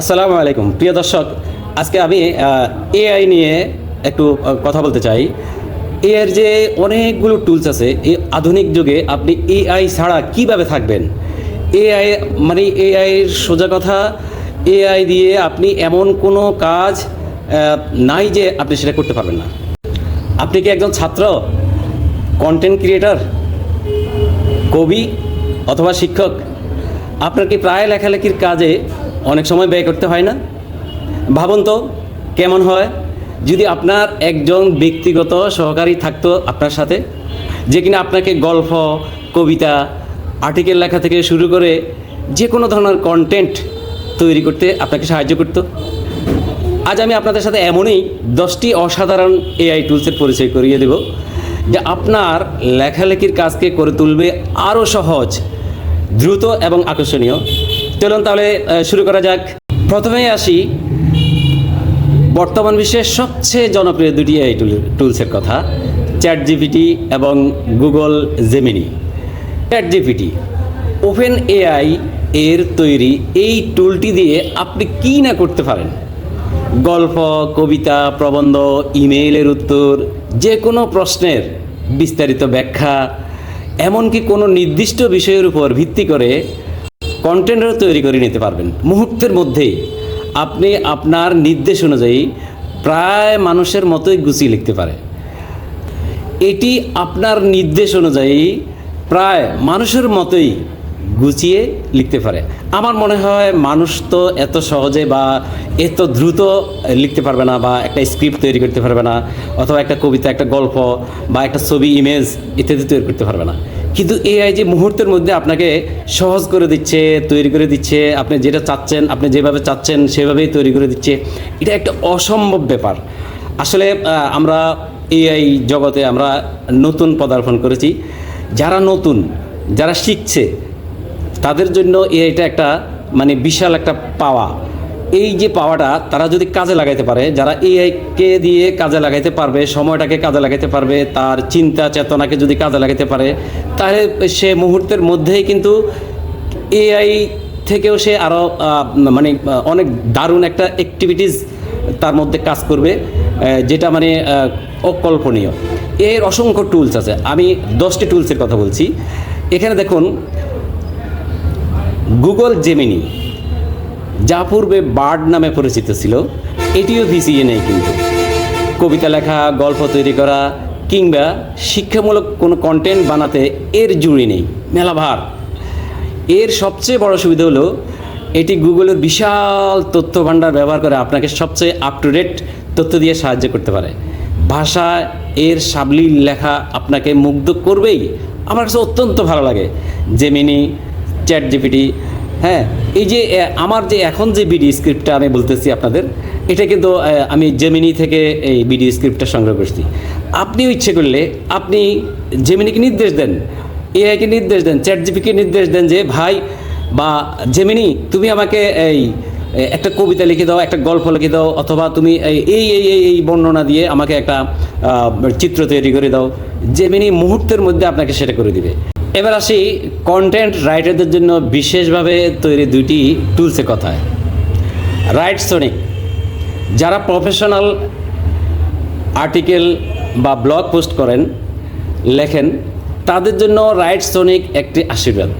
আসসালামু আলাইকুম। প্রিয় দর্শক, আজকে আমি এআই নিয়ে একটু কথা বলতে চাই। এআইয়ের যে অনেকগুলো টুলস আছে, এই আধুনিক যুগে আপনি এআই ছাড়া কীভাবে থাকবেন? এআই মানে এআইয়ের সোজা কথা এআই দিয়ে আপনি এমন কোনো কাজ নাই যে আপনি সেটা করতে পারবেন না। আপনি কি একজন ছাত্র? কন্টেন্ট ক্রিয়েটর কবি? অথবা শিক্ষক? আপনার কি প্রায় লেখালেখির কাজে অনেক সময় ব্যয় করতে হয় না। ভাবুন তো, কেমন হয়? যদি আপনার একজন ব্যক্তিগত সহকারী থাকতো আপনার সাথে, যে কিনা আপনাকে গল্প, কবিতা, আর্টিকেল লেখা থেকে শুরু করে যে কোনো ধরনের কন্টেন্ট তৈরি করতে আপনাকে সাহায্য করতো। আজ আমি আপনাদের সাথে এমনই দশটি অসাধারণ এআই টুলসের পরিচয় করিয়ে দেব, যে আপনার লেখালেখির কাজকে করে তুলবে আরও সহজ, দ্রুত এবং আকর্ষণীয়। চলুন তাহলে শুরু করা যাক। প্রথমেই আসি। বর্তমান বিশ্বের সবচেয়ে জনপ্রিয় দুটি টুল টুলসের কথা চ্যাট জিপিটি এবং Google Gemini chat GPT open AI এর তৈরি এই টুলটি দিয়ে আপনি কী না করতে পারেন? গল্প, কবিতা, প্রবন্ধ, ইমেইলের উত্তর যে কোনো প্রশ্নের বিস্তারিত ব্যাখ্যা, এমনকি কোনো নির্দিষ্ট বিষয়ের উপর ভিত্তি করে কন্টেন্টও তৈরি করে নিতে পারবেন। মুহূর্তের মধ্যেই আপনি আপনার নির্দেশ অনুযায়ী প্রায় মানুষের মতোই গুছিয়ে লিখতে পারে। এটি আপনার নির্দেশ অনুযায়ী প্রায় মানুষের মতোই গুছিয়ে লিখতে পারে। আমার মনে হয় মানুষ তো এত সহজে বা এত দ্রুত লিখতে পারবে না বা একটা স্ক্রিপ্ট তৈরি করতে পারবে না, অথবা একটা কবিতা, একটা গল্প বা একটা ছবি, ইমেজ ইত্যাদি তৈরি করতে পারবে না। কিন্তু এআই যে মুহূর্তের মধ্যে আপনাকে সহজ করে দিচ্ছে, তৈরি করে দিচ্ছে, আপনি যেটা চাচ্ছেন, আপনি যেভাবে চাচ্ছেন, সেভাবেই তৈরি করে দিচ্ছে, এটা একটা অসম্ভব ব্যাপার। আসলে আমরা এআই জগতে আমরা নতুন পদার্পণ করেছি। যারা নতুন, যারা শিখছে, তাদের জন্য এআইটা একটা মানে বিশাল একটা পাওয়া। এই যে পাওয়াটা তারা যদি কাজে লাগাইতে পারে, যারা এআইকে দিয়ে কাজে লাগাইতে পারবে, সময়টাকে কাজে লাগাইতে পারবে, তার চিন্তা, চেতনাকে যদি কাজে লাগাইতে পারে, তাহলে সে মুহূর্তের মধ্যেই কিন্তু এআই থেকেও সে আরও মানে অনেক দারুণ একটা অ্যাক্টিভিটিস তার মধ্যে কাজ করবে যেটা মানে অকল্পনীয়। এর অসংখ্য টুলস আছে। আমি দশটি টুলসের কথা বলছি। এখানে দেখুন গুগল জেমিনি যা পূর্বে বার্ড নামে পরিচিত ছিল, এটিও ভিসিএ নেই কিন্তু। কবিতা লেখা, গল্প তৈরি করা কিংবা শিক্ষামূলক কোনো কন্টেন্ট বানাতে এর জুড়ি নেই, মেলা ভার। এর সবচেয়ে বড় সুবিধা হলো, এটি গুগলের বিশাল তথ্য ভাণ্ডার ব্যবহার করে আপনাকে সবচেয়ে আপ টু ডেট তথ্য দিয়ে সাহায্য করতে পারে। ভাষা, এর সাবলীল লেখা আপনাকে মুগ্ধ করবেই। আমার কাছে অত্যন্ত ভালো লাগে। জেমিনি চ্যাট জিপিটি হ্যাঁ এই যে আমার যে এখন যে বিডি স্ক্রিপ্টটা আমি বলতেছি আপনাদের, এটা কিন্তু আমি জেমিনি থেকে এই বিডি স্ক্রিপ্টটা সংগ্রহ করছি। আপনিও ইচ্ছে করলে, আপনি জেমিনিকে নির্দেশ দেন এআইকে নির্দেশ দেন চ্যাট জিপিকে নির্দেশ দেন যে, ভাই, বা জেমিনি তুমি আমাকে এই একটা কবিতা লিখে দাও, একটা গল্প লিখে দাও, অথবা তুমি এই এই এই এই এই বর্ণনা দিয়ে আমাকে একটা চিত্র তৈরি করে দাও। জেমিনি মুহূর্তের মধ্যে আপনাকে সেটা করে দিবে। এবার আসি কন্টেন্ট রাইটারদের জন্য বিশেষভাবে তৈরি দুইটি টুলসের কথায়। রাইট সোনিক যারা প্রফেশনাল আর্টিকেল বা ব্লগ পোস্ট করেন, লেখেন, তাদের জন্য রাইট সোনিক একটি আশীর্বাদ।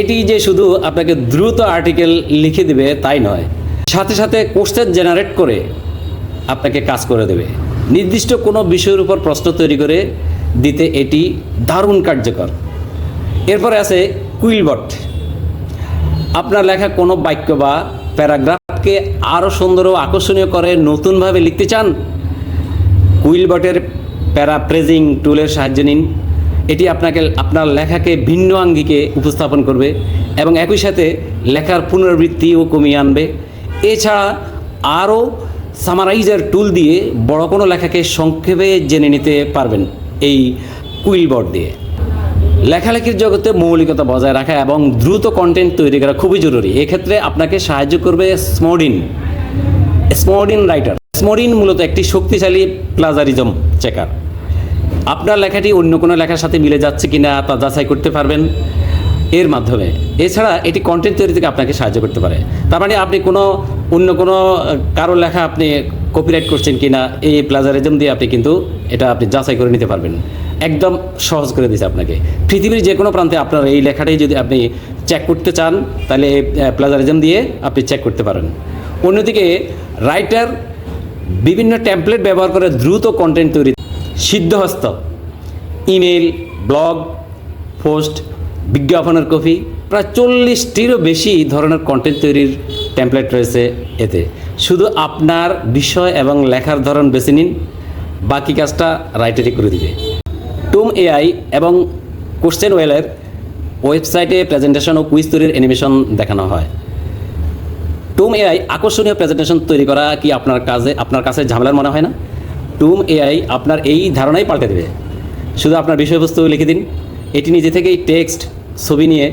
এটি যে শুধু আপনাকে দ্রুত আর্টিকেল লিখে দেবে তাই নয়, সাথে সাথে কোশ্চেন জেনারেট করে আপনাকে কাজ করে দেবে। নির্দিষ্ট কোনো বিষয়ের উপর প্রশ্ন তৈরি করে দিতে এটি দারুণ কার্যকর। এরপরে আছে কুইলবট। আপনার লেখা কোনো বাক্য বা প্যারাগ্রাফকে আরও সুন্দর ও আকর্ষণীয় করে নতুনভাবে লিখতে চান? কুইলবটের প্যারাপ্রেজিং টুলের সাহায্য নিন। এটি আপনাকে, আপনার লেখাকে ভিন্ন আঙ্গিকে উপস্থাপন করবে এবং একই সাথে লেখার পুনরাবৃত্তিও কমিয়ে আনবে। এছাড়া আরও সামারাইজার টুল দিয়ে বড় কোনো লেখাকে সংক্ষেপে জেনে নিতে পারবেন। এই কুইলবট দিয়ে। লেখালেখির জগতে মৌলিকতা বজায় রাখা এবং দ্রুত কন্টেন্ট তৈরি করা খুবই জরুরি। এক্ষেত্রে আপনাকে সাহায্য করবে স্মোডিন স্মোডিন রাইটার স্মোডিন মূলত একটি শক্তিশালী প্লাজারিজম চেকার আপনার লেখাটি অন্য কোনো লেখার সাথে মিলে যাচ্ছে কি না তা যাচাই করতে পারবেন এর মাধ্যমে। এছাড়া এটি কন্টেন্ট তৈরি থেকে আপনাকে সাহায্য করতে পারে। তার মানে আপনি কোনো অন্য কোনো কারও লেখা আপনি কপিরাইট করছেন কি না এই প্লাজারিজম দিয়ে আপনি কিন্তু এটা আপনি যাচাই করে নিতে পারবেন। একদম সহজ করে দিয়েছে আপনাকে। পৃথিবীর যে কোনো প্রান্তে আপনার এই লেখাটাই যদি আপনি চেক করতে চান, তাহলে এই প্লাজারিজম দিয়ে আপনি চেক করতে পারেন। অন্যদিকে রাইটার বিভিন্ন টেমপ্লেট ব্যবহার করে দ্রুত কন্টেন্ট তৈরি, সিদ্ধহস্ত। ইমেল ব্লগ পোস্ট বিজ্ঞাপনের কপি, প্রায় চল্লিশটিরও বেশি ধরনের কন্টেন্ট তৈরির টেমপ্লেট রয়েছে এতে। শুধু আপনার বিষয় এবং লেখার ধরন বেছে নিন, বাকি কাজটা রাইটারই করে দিবে। টুম এআই এবং কোশ্চেন ওয়েলের ওয়েবসাইটে প্রেজেন্টেশন ও কুইজ তৈরির অ্যানিমেশন দেখানো হয়। টুম এআই আকর্ষণীয় প্রেজেন্টেশন তৈরি করা কি আপনার কাজে, আপনার কাছে ঝামেলার মনে হয় না? টুম এআই আপনার এই ধারণাই পাল্টে দেবে। শুধু আপনার বিষয়বস্তু লিখে দিন। এটি নিজে থেকেই টেক্সট ছবি নিয়ে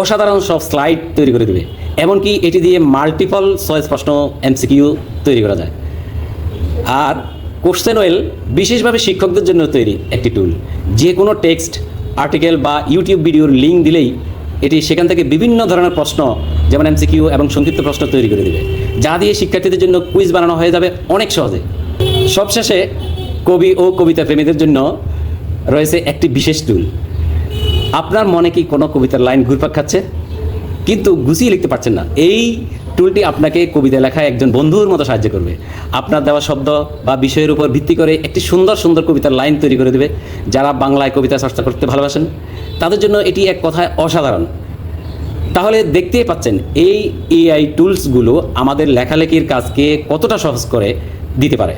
অসাধারণ সব স্লাইড তৈরি করে দেবে। এমনকি এটি দিয়ে মাল্টিপল চয়েস প্রশ্ন এমসিকিউ তৈরি করা যায়। আর কোশ্চেন ওয়েল বিশেষভাবে শিক্ষকদের জন্য তৈরি একটি টুল যে কোনো টেক্সট আর্টিকেল বা ইউটিউব ভিডিওর লিঙ্ক দিলেই এটি সেখান থেকে বিভিন্ন ধরনের প্রশ্ন, যেমন এমসিকিউ এবং সংক্ষিপ্ত প্রশ্ন তৈরি করে দেবে। যা দিয়ে শিক্ষার্থীদের জন্য কুইজ বানানো হয়ে যাবে অনেক সহজে। সবশেষে কবি ও কবিতা প্রেমীদের জন্য রয়েছে একটি বিশেষ টুল আপনার মনে কি কোনো কবিতার লাইন ঘুরপাক খাচ্ছে? কিন্তু গুছিয়ে লিখতে পারছেন না। এই টুলটি আপনাকে কবিতা লেখায় একজন বন্ধুর মতো সাহায্য করবে। আপনার দেওয়া শব্দ বা বিষয়ের উপর ভিত্তি করে একটি সুন্দর সুন্দর কবিতার লাইন তৈরি করে দেবে, যারা বাংলায় কবিতা চর্চা করতে ভালোবাসেন। তাদের জন্য এটি এক কথায় অসাধারণ। তাহলে দেখতেই পাচ্ছেন, এই এআই টুলসগুলো আমাদের লেখালেখির কাজকে কতটা সহজ করে দিতে পারে।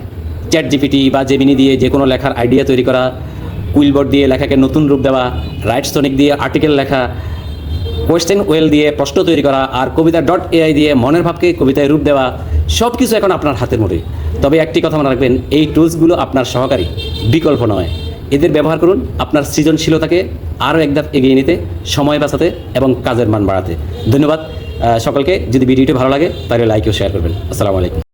চ্যাট জিপিটি বা জেমিনি দিয়ে যে কোনো লেখার আইডিয়া তৈরি করা, কুইলবোর্ড দিয়ে লেখাকে নতুন রূপ দেওয়া রাইট সনিক দিয়ে আর্টিকেল লেখা কোয়েশ্চেন ওয়েল দিয়ে প্রশ্ন তৈরি করা আর কবিতা ডট এআই দিয়ে মনের ভাবকে কবিতায় রূপ দেওয়া সব কিছু এখন আপনার হাতের মুঠোয়। তবে একটি কথা মনে রাখবেন, এই টুলসগুলো আপনার সহকারী, বিকল্প নয়। এদের ব্যবহার করুন আপনার সৃজনশীলতাকে আরও একধাপ এগিয়ে নিতে, সময় বাঁচাতে এবং কাজের মান বাড়াতে। ধন্যবাদ সকলকে। যদি ভিডিওটি ভালো লাগে, তাহলে লাইক ও শেয়ার করবেন। আসসালামু আলাইকুম।